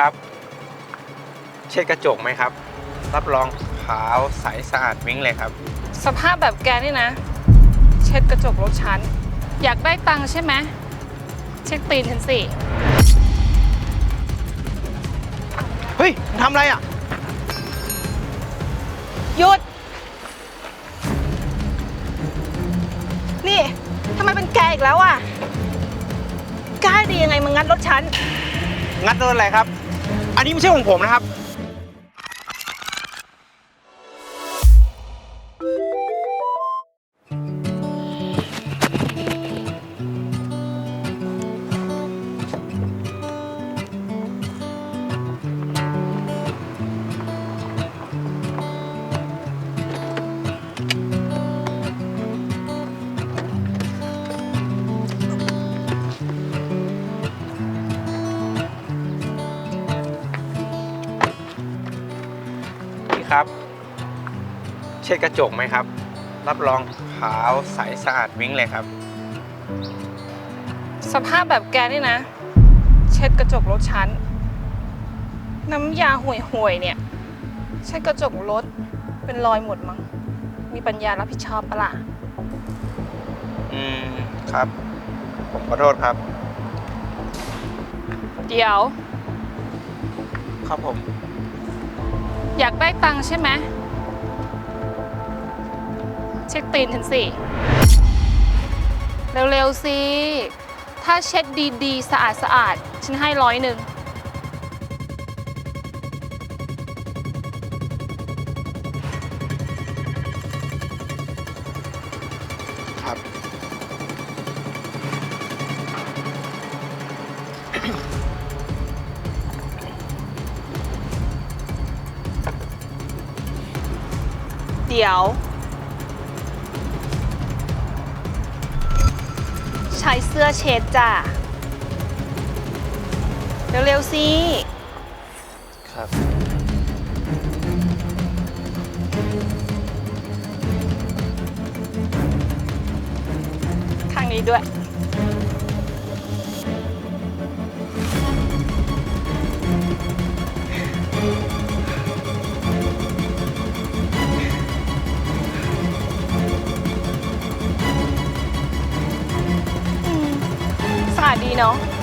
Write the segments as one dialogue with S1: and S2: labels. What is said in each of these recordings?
S1: ครับ เช็ดกระจกไหมครับ รับรองขาวใสสะอาดวิ่งเลยครับ
S2: สภาพแบบแกนี่นะ เช็ดกระจกรถฉัน อยากได้ตังค์ใช่ไหมเช็คตีนฉันสิ
S3: เฮ้ยมึงทำอะไรอะ
S4: หยุด นี่ทำไมเป็นแกอีกแล้วอะกล้าดียังไงมางัดรถฉัน
S3: งัดโดนอะไรครับ อันนี้ไม่ใช่ของผมนะครับ
S1: ครับ เช็ดกระจกไหมครับ รับรองขาวใสสะอาดวิ่งเลยครับ
S2: สภาพแบบแกนี่นะ เช็ดกระจกรถฉัน น้ำยาห่วยห่วยๆเนี่ย เช็ดกระจกรถเป็นรอยหมดมั้ง มีปัญญารับผิดชอบปะล่ะ
S1: อืมครับ ผมขอโทษครับ
S2: เดี๋ยว
S1: ครับผม
S2: อยากได้ตังค์ใช่ไหมเช็คตีนฉันสิ เร็วๆสิ ถ้าเช็ดดีๆ สะอาดๆ ฉันให้ร้อยหนึ่ง
S4: เดี๋ยว ใช้เสื้อเช็ดจ้ะ เร็วๆสิ
S1: ครับ
S2: ข้างนี้ด้วย ดดีเนาะ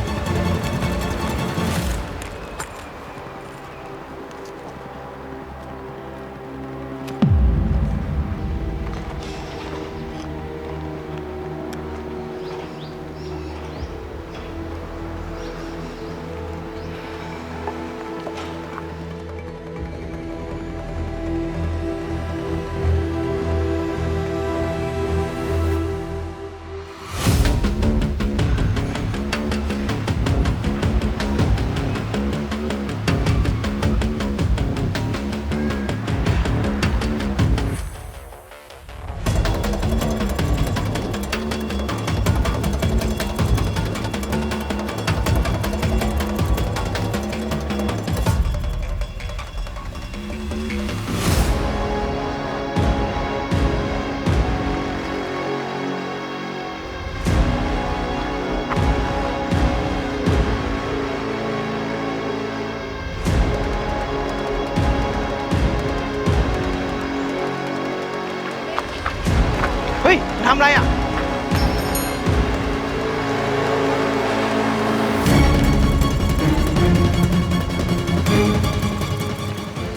S3: ฮ้ยมึงทำอะไรอะ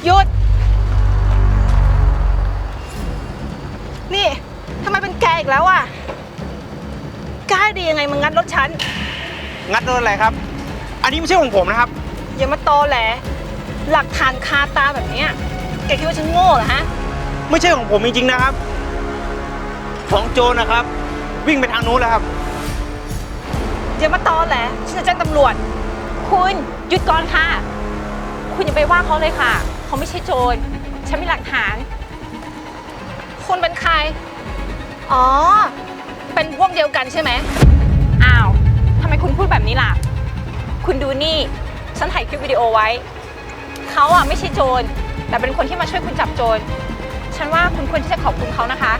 S4: หยุด นี่ทำไมเป็นแกอีกแล้วอะกล้าดียังไงมางัดรถฉัน
S3: งัดโดนอะไรครับ อันนี้ไม่ใช่ของผมนะครับ
S4: อย่ามาตอแหล หลักฐานคาตาแบบเนี้ยแกคิดว่าฉันโง่เหรอฮะ
S3: ไม่ใช่ของผมจริงๆนะครับ ของโจรนะครับ วิ่งไปทางนู้นแล้วครับ
S4: อย่ามาตอแหลฉันจะแจ้งตำรวจ
S5: คุณหยุดก่อนค่ะ คุณอย่าไปว่าเขาเลยค่ะ เขาไม่ใช่โจร ฉันมีหลักฐาน
S2: คุณเป็นใคร
S4: อ๋อ
S2: เป็นพวกเดียวกันใช่ไหม
S5: อ้าวทำไมคุณพูดแบบนี้ล่ะ คุณดูนี่ ฉันถ่ายคลิปวิดีโอไว้ เขาอะไม่ใช่โจร แต่เป็นคนที่มาช่วยคุณจับโจร ฉันว่าคุณควรที่จะขอบคุณเขานะคะ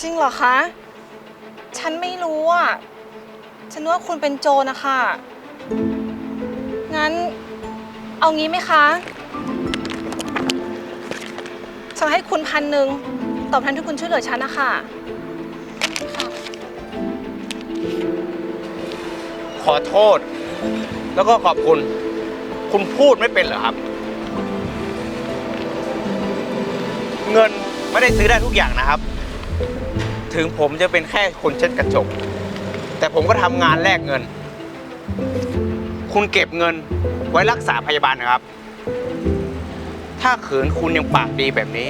S4: จริงเหรอคะ ฉันไม่รู้อะ
S2: ฉันว่าคุณเป็นโจรนะคะ งั้นเอางี้ไหมคะ ฉันให้คุณพันหนึ่งตอบแทนที่คุณช่วยเหลือฉันนะคะ
S3: ขอโทษ แล้วก็ขอบคุณ คุณพูดไม่เป็นเหรอครับ เงินไม่ได้ซื้อได้ทุกอย่างนะครับ ถึงผมจะเป็นแค่คนเช็ดกระจก แต่ผมก็ทำงานแลกเงิน คุณเก็บเงินไว้รักษาพยาบาลนะครับ ถ้าขืนคุณยังปากดีแบบนี้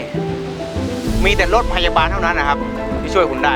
S3: มีแต่รถพยาบาลเท่านั้นนะครับ ที่ช่วยคุณได้